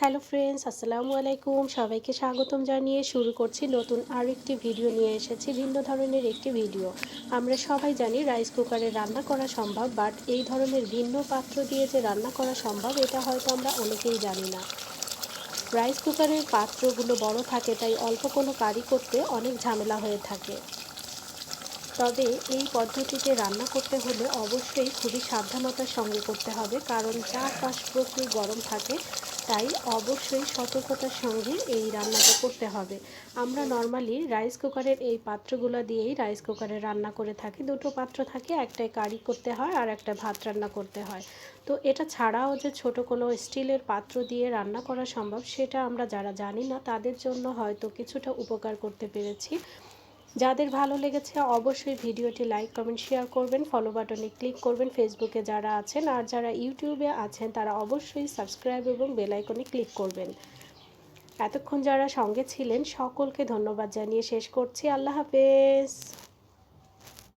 Hello friends, আসসালামু আলাইকুম। সবাইকে স্বাগতম জানিয়ে শুরু করছি নতুন আরেকটি ভিডিও নিয়ে এসেছি, ভিন্ন ধরনের একটি ভিডিও। আমরা সবাই জানি রাইস কুকারে রান্না করা সম্ভব, বাট এই ধরনের ভিন্ন পাত্র দিয়ে যে রান্না করা সম্ভব, এটা হয়তো আমরা অনেকেই জানি না। রাইস কুকারের পাত্রগুলো বড় থাকে, তাই অল্প কোনো কারি করতে অনেক ঝামেলা হয়ে থাকে। তবে এই পদ্ধতিতে রান্না করতে হলে অবশ্যই খুবই সাবধানতার সঙ্গে করতে হবে, কারণ চারপাশ প্রচুর গরম থাকে, তাই অবশ্যই সতর্কতার সঙ্গে এই রান্নাটা করতে হবে। আমরা নর্মালি রাইস কুকারের এই পাত্রগুলো দিয়েই রাইস কুকারে রান্না করে থাকি। দুটো পাত্র থাকে একটাই কারি করতে হয় আর একটা ভাত রান্না করতে হয়। তো এটা ছাড়াও যে ছোট কোনো স্টিলের পাত্র দিয়ে রান্না করা সম্ভব, সেটা আমরা যারা জানি না, তাদের জন্য হয়তো কিছুটা উপকার করতে পেরেছি। যাদের ভালো লেগেছে, অবশ্যই ভিডিওটি লাইক কমেন্ট শেয়ার করবেন। ফলো বাটনে ক্লিক করবেন। ফেসবুকে যারা আছেন আর যারা ইউটিউবে আছেন, তারা অবশ্যই সাবস্ক্রাইব এবং বেলাইকনে ক্লিক করবেন। এতক্ষণ যারা সঙ্গে ছিলেন, সকলকে ধন্যবাদ জানিয়ে শেষ করছি। আল্লাহ হাফেজ।